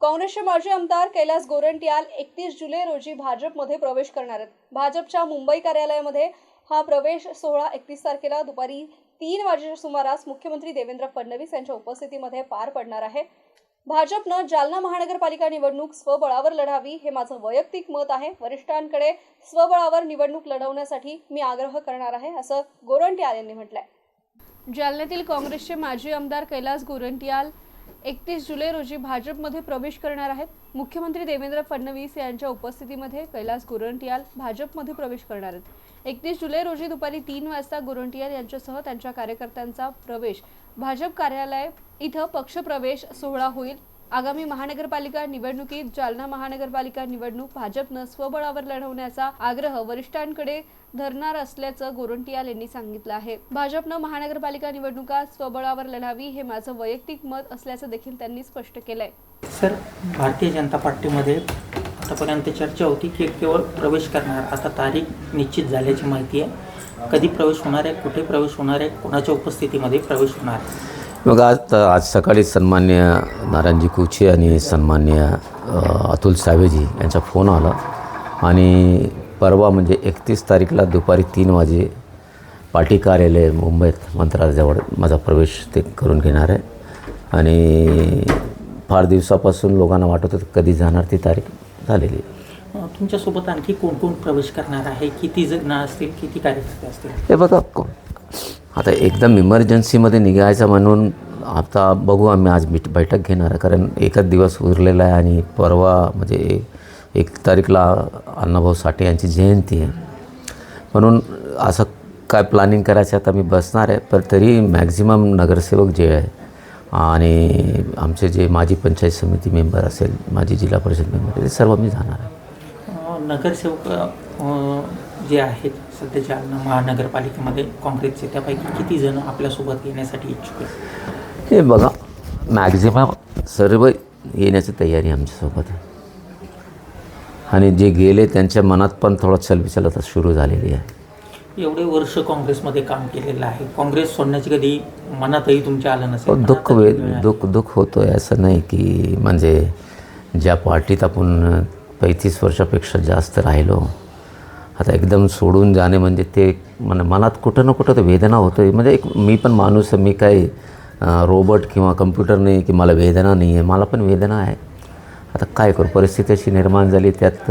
काँग्रेसचे माजी आमदार कैलास गोरंट्याल एकतीस जुलै रोजी भाजपमध्ये प्रवेश करणार आहेत. भाजपच्या मुंबई कार्यालयामध्ये हा प्रवेश सोहळा एकतीस तारखेला दुपारी तीन वाजेच्या सुमारास मुख्यमंत्री देवेंद्र फडणवीस यांच्या उपस्थितीमध्ये पार पडणार आहे. भाजपनं जालना महानगरपालिका निवडणूक स्वबळावर लढावी हे माझं वैयक्तिक मत आहे. वरिष्ठांकडे स्वबळावर निवडणूक लढवण्यासाठी मी आग्रह करणार आहे असं गोरंट्याल यांनी म्हटलंय. जालन्यातील काँग्रेसचे माजी आमदार कैलास गोरंट्याल एकतीस जुलै रोजी भाजपमध्ये प्रवेश करणार आहेत. मुख्यमंत्री देवेंद्र फडणवीस यांच्या उपस्थितीमध्ये कैलास गोरंटियाल भाजपमध्ये प्रवेश करणार आहेत. एकतीस जुलै रोजी दुपारी तीन वाजता गोरंटियाल यांच्यासह त्यांच्या कार्यकर्त्यांचा प्रवेश. भाजप कार्यालय इथं पक्षप्रवेश सोहळा होईल. आगामी महानगरपालिका निवडणुकीत जालना महानगरपालिका निवडणूक भाजपनं स्वबळावर लढवण्याचा आग्रह वरिष्ठांकडे धरणार असल्याचं गोरंटियाल यांनी सांगितलं आहे. भाजपनं महानगरपालिका निवडणुका स्वबळावर लढावी हे माझं वैयक्तिक मत असल्याचं देखील त्यांनी स्पष्ट केलंय. सर भारतीय जनता पार्टीमध्ये आतापर्यंत चर्चा होती की केवळ प्रवेश करणार. आता तारीख निश्चित झाल्याची माहिती आहे. कधी प्रवेश होणार आहे कुठे प्रवेश होणार आहे कोणाच्या उपस्थितीमध्ये प्रवेश होणार आहे? मग आज आज सकाळी सन्मान्य नारायणजी कुचे आणि सन्मान्य अतुल सावेजी यांचा फोन आला. आणि परवा म्हणजे एकतीस तारीखला दुपारी तीन वाजे पार्टी कार्यालय मुंबईत मंत्रालयाजवळ माझा प्रवेश ते करून घेणार आहे. आणि फार दिवसापासून लोकांना वाटत होतं कधी जाणार ती तारीख झालेली आहे. तुमच्यासोबत आणखी कोण कोण प्रवेश करणार आहे? किती जण असतील? किती कार्यकर्ते असतील? हे बघा को- आता एकदम इमर्जन्सीमध्ये निघायचं म्हणून आता बघू आम्ही आज मीट बैठक घेणार आहे. कारण एकच दिवस उरलेला आहे आणि परवा म्हणजे एक तारीखला अण्णाभाऊ साठे यांची जयंती आहे. म्हणून असं काय प्लॅनिंग करायचं आता मी बसणार आहे. पण तरी मॅक्झिमम नगरसेवक जे आहे आणि आमचे जे माजी पंचायत समिती मेंबर असेल माजी जिल्हा परिषद मेंबर ते सर्व मी जाणार आहे. नगरसेवक जे आहेत सध्या जालना महानगरपालिकेमध्ये काँग्रेसचे त्यापैकी किती जण आपल्यासोबत येण्यासाठी इच्छुक आहेत? हे बघा मॅक्झिमम सर्व येण्याची तयारी आमच्यासोबत आहे. आणि जे गेले त्यांच्या मनात पण थोडं चलबिचल आता सुरू झालेली आहे. एवढे वर्ष काँग्रेसमध्ये काम केलेलं आहे. काँग्रेस सोडण्याची कधी मनातही तुमच्या आलं हो, नसेल दुःख वे दुःख दुःख होतो आहे असं नाही की म्हणजे ज्या पार्टीत आपण पैतीस वर्षापेक्षा जास्त राहिलो आता एकदम सोडून जाणे म्हणजे ते मन मनात कुठं ना कुठं तर वेदना होतं आहे म्हणजे एक मी पण माणूस मी काही रोबोट किंवा कम्प्युटर नाही की मला वेदना नाही आहे मला पण वेदना आहे. आता काय करू? परिस्थिती अशी निर्माण झाली त्यात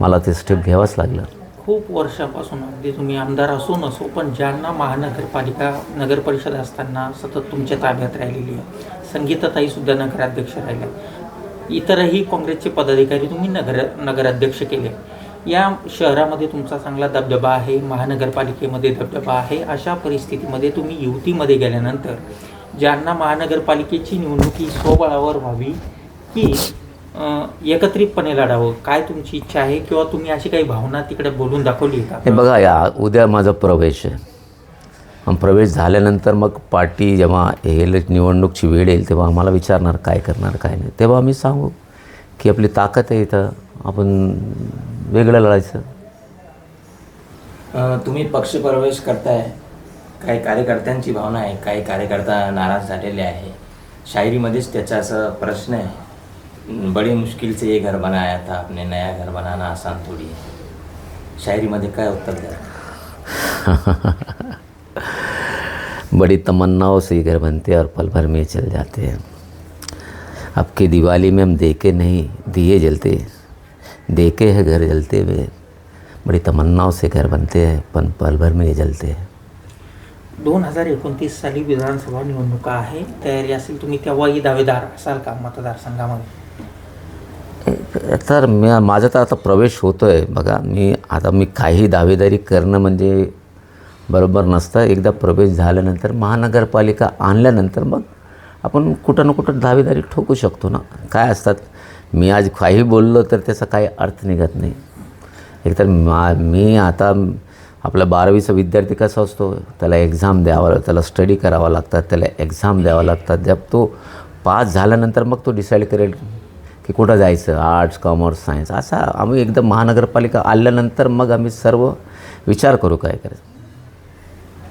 मला ते स्टेप घ्यावंच लागलं. खूप वर्षापासून अगदी तुम्ही आमदार असो नसो पण ज्यांना महानगरपालिका नगर परिषद असताना सतत तुमच्या ताब्यात राहिलेली आहे संगीताताईसुद्धा नगराध्यक्ष राहिल्या. इतरही काँग्रेसचे पदाधिकारी तुम्ही नगर नगराध्यक्ष केले. या शहरामध्ये तुमचा चांगला दबदबा आहे महानगरपालिकेमध्ये दबदबा आहे अशा परिस्थितीमध्ये तुम्ही युतीमध्ये गेल्यानंतर ज्यांना महानगरपालिकेची निवडणूक ही स्वबळावर व्हावी की एकत्रितपणे लढावं काय तुमची इच्छा आहे? किंवा तुम्ही अशी काही भावना तिकडे बोलून दाखवली का? हे बघा या उद्या माझा प्रवेश आहे. मग प्रवेश झाल्यानंतर मग पार्टी जेव्हा येईल निवडणूकची वेळ येईल तेव्हा आम्हाला विचारणार काय करणार काय नाही. तेव्हा आम्ही सांगू की आपली ताकद आहे इथं. आपण वेगळं लढायचं. तुम्ही पक्षप्रवेश करताय. काही कार्यकर्त्यांची भावना आहे काही कार्यकर्ता नाराज झालेले आहे. शायरीमध्येच त्याचा असं प्रश्न आहे. बड़ी मुश्किल से ये घर बनाया था आपने नया घर बनाना आसान थोडी शायरीमध्ये काय उत्तर द्या बड़ी तमन्नाओं से ये घर बनते हैं और पल भर में चल जाते हैं। अब की दिवाली में हम देखे नहीं दिए जलते देखे हैं घर जलते हुए। बड़ी तमन्नाओं से घर बनते हैं पन पल भर में ये जलते हैं। दोन हजार एकोणतीस साली विधानसभा निवडणुका आहे तयारी असेल तुम्ही तेव्हाही दावेदार असाल का मतदारसंघामध्ये? तर मी माझा तर आता प्रवेश होतो आहे बघा मी आता मी काही दावेदारी करणं म्हणजे बरोबर नसतं. एकदा प्रवेश झाल्यानंतर महानगरपालिका आणल्यानंतर मग आपण कुठं ना कुठं दावेदारी ठोकू शकतो ना. काय असतात? मी आज काही बोललो तर त्याचा काही अर्थ निघत नाही. एकतर मा मी आता आपला बारावीचा विद्यार्थी कसा असतो? त्याला एक्झाम द्यावा त्याला स्टडी करावा लागतात त्याला एक्झाम द्यावा लागतात जब तो पास झाल्यानंतर मग तो डिसाईड करेल की कुठं जायचं? आर्ट्स कॉमर्स सायन्स असा आम्ही एकदम महानगरपालिका आल्यानंतर मग आम्ही सर्व विचार करू काय करायचं.